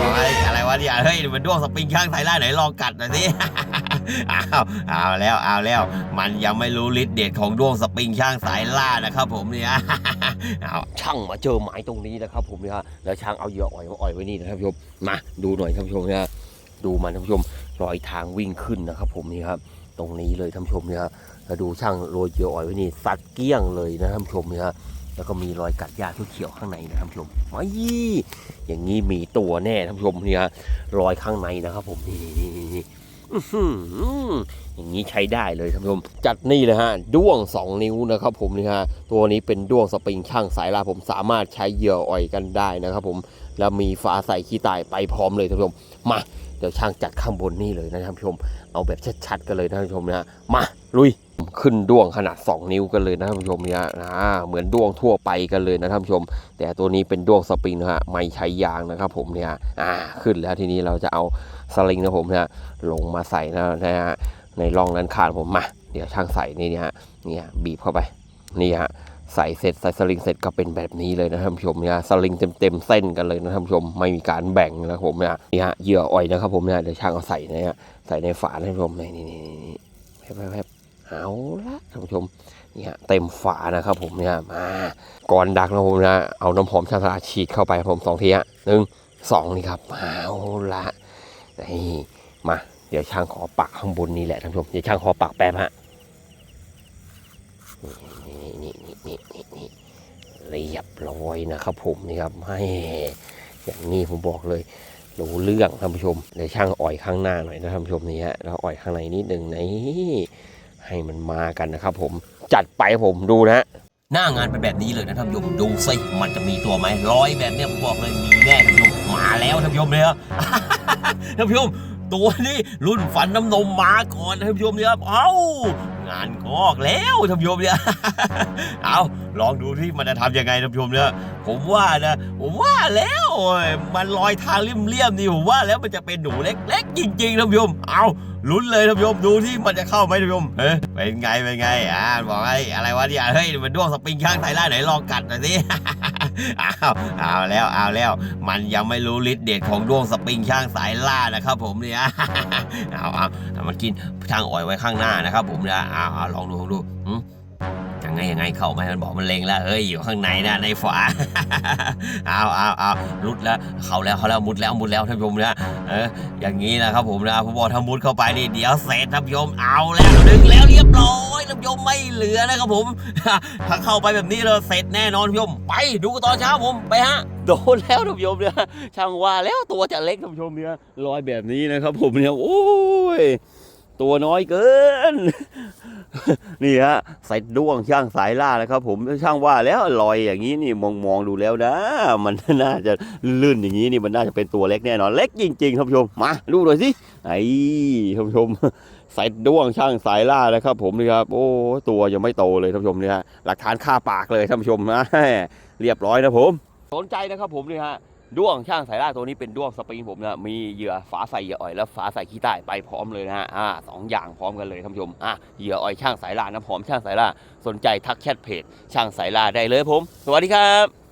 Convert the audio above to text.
บอกอะไรอะไรวะเนี่ยเฮ้ยมันด้วงสปริงข้างไทยล่าไหนลองกัดหน่อยสิอ้าวเอาแล้วเอาแล้ว มันยังไม่รู้ฤทธิ์เดชของด้วงสปริงช่างสายล่านะครับ ผมเนี่ยเอาช่างมาเจอหมายตรงนี้นะครับ ผมเนี่ยแล้วช่างเอาเหยื่ออ่อยมาอ่อยไว้นี่นะครับผู้ชมมาดูหน่อยท่านผู้ชมเนี่ยดูมันท่านผู้ชมรอยทางวิ่งขึ้นนะครับ ผมนี่ครับตรงนี้เลยท่านผู้ชมเนี่ยแล้วดูช่างโรยเหยื่ออ่อยไว้นี่สัดเกลี้ยงเลยนะท่านผู้ชมเนี่ย แล้วก็มีรอยกัดหญ้าเขียวๆข้างในนะท่านผู้ชมไม่อย่างนี้มีตัวแน่ท่านผู้ชมเนี่ยรอยข้างในนะครับผมนี่นี่นี่นี่อย่างนี้ใช้ได้เลยท่านผู้ชม จัดนี่เลยฮะด้วง 2 นิ้วนะครับผมนี่ฮะตัวนี้เป็นด้วงสปริงช่างสายลาผมสามารถใช้เหยื่ออ่อยกันได้นะครับผมแล้วมีฝาใส่ขี้ตายไปพร้อมเลยท่านผู้ชมมาเดี๋ยวช่างจัดข้างบนนี่เลยนะท่านผู้ชม เอาแบบชัดๆกันเลยนะท่านผู้ชมนะมาลุย ขึ้นด้วงขนาด 2 นิ้วกันเลยนะท่านผู้ชมเนี่ยนะเหมือนด้วงทั่วไปกันเลยนะท่านผู้ชม แต่ตัวนี้เป็นด้วงสปริงนะฮะไม่ใช้ยางนะครับผมเนี่ยอ่าขึ้นแล้วทีนี้เราจะเอาสลิงนะผมเนี่ยลงมาใส่นะนะฮะในร่องนั้นขาดผมมาเดี๋ยวช่างใส่นี่เนี่ยฮะเนี่ยบีบเข้าไปนี่ฮะใส่เสร็จใส่สลิงเสร็จก็เป็นแบบนี้เลยนะท่านผู้ชมเนี่ยสลิงเต็มๆเส้นกันเลยนะท่านผู้ชมไม่มีการแบ่งนะครับผมเนี่ยนี่ฮะเหยื่ออ่อยนะครับผมเนี่ยเดี๋ยวช่างเอาใส่นะฮะใส่ในฝาท่านผู้ชมนี่นี่นี่แป๊บ เอาละท่านผู้ชมเนี่ยเต็มฝานะครับผมเนี่ยมาก่อนดักนะผมนะเอาน้ำหอมชาตาฉีดเข้าไปผมสองทีฮะหนึ่งสองนี่ครับเอาละนี่มาเดี๋ยวช่างขอปักข้างบนนี่แหละท่านผู้ชมเดี๋ยวช่างขอปักแป๊บฮะนี่นี่นี่นี่นี่นี่เรียบร้อยนะครับผมนี่ครับให้อย่างนี้ผมบอกเลยรู้เรื่องท่านผู้ชมเดี๋ยวช่างอ่อยข้างหน้าหน่อยนะท่านผู้ชมนี่ฮะแล้วอ่อยข้างในนิดหนึ่งนี่ ให้มันมากันนะครับผมจัดไปผมดูนะฮะหน้างานเป็นแบบนี้เลยนะท่านผู้ชมดูสิมันจะมีตัวไหมร้อยแบบเนี้ยผมบอกเลยมีแน่ท่านผู้ชมมาแล้วท่านผู้ชมเนี่ยท่านผู้ชมตัวนี้รุ่นฝันน้ำนมมาก่อนท่านผู้ชมเนี่ยครับเอ้า งานงอกแล้วท่านผู้ชมเนี่ย เอาลองดูที่มันจะทำยังไงท่านผู้ชมเนี่ยผมว่านะผมว่าแล้วมันลอยทางเลี่ยมๆนี่ผมว่าแล้วมันจะเป็นหนูเล็ก ๆ จริงๆท่านผู้ชมเอาลุ้นเลยท่านผู้ชมดูที่มันจะเข้าไหมท่านผู้ชมเฮ้ยเป็นไงเป็นไงอ่าบอกไอ้อะไรวะเนี่ยเฮ้ยมันด้วงสปริงข้างไทยล่าไหนลองกัดหน่อยสิ อ้าวเอาแล้วเอาแล้ว มันยังไม่รู้ฤทธิ์เดชของดวงสปริงช่างสายล่านะครับผมเนี่ยเอาเอาเอามันกินช่างอ่อยไว้ข้างหน้านะครับผมเนี่ยเอาเอาลองดูลองดู ไงยังไงเข้าไหมมันบอกมันเล็งแล้วเฮ้ยอยู่ข้างในนะในฝาเอาเอาเอารุดแล้วเข้าแล้วเขาแล้วมุดแล้วมุดแล้วท่านผู้ชมนะเอออย่างนี้นะครับผมนะผมบอกถ้ามุดเข้าไปนี่เดี๋ยวเสร็จท่านผู้ชมเอาแล้วดึงแล้วเรียบร้อยท่านผู้ชมไม่เหลือนะครับผมถ้าเข้าไปแบบนี้เลยเสร็จแน่นอนท่านผู้ชมไปดูกันตอนเช้าผมไปฮะโดนแล้วท่านผู้ชมเนี่ยช่างว่าแล้วตัวจะเล็กท่านผู้ชมเนี่ยลอยแบบนี้นะครับผมเนี่ยโอ้ย ตัวน้อยเกิน นี่ฮะใส่ด้วงช่างสายล่านะครับ ผมช่างว่าแล้วลอยอย่างนี้นี่มองมองดูแล้วนะ มันน่าจะลื่นอย่างนี้นี่มันน่าจะเป็นตัวเล็กแน่นอน เล็กจริงๆท่านผู้ชมมาดูหน่อยสิไอ้ท่านผู้ชมใส่ด้วงช่างสายล่านะครับ ผมนี่ครับโอ้ตัวยังไม่โตเลยท่านผู้ชมนี่ยหลักฐานค่าปากเลยท่านผู้ชมนะเรียบร้อยนะผม สนใจนะครับผมนี่ฮะ ด้วงช่างสายล่าตัวนี้เป็นด้วงสปริงผมนะมีเหยื่อฝาใส่เหยื่ออ่อยและฝาใส่ขี้ใต้ไปพร้อมเลยนะฮะอ่าสองอย่างพร้อมกันเลยท่านผู้ชมอะเหยื่ออ่อยช่างสายล่าน้ำหอมช่างสายล่าสนใจทักแชทเพจช่างสายล่าได้เลยผม สวัสดีครับ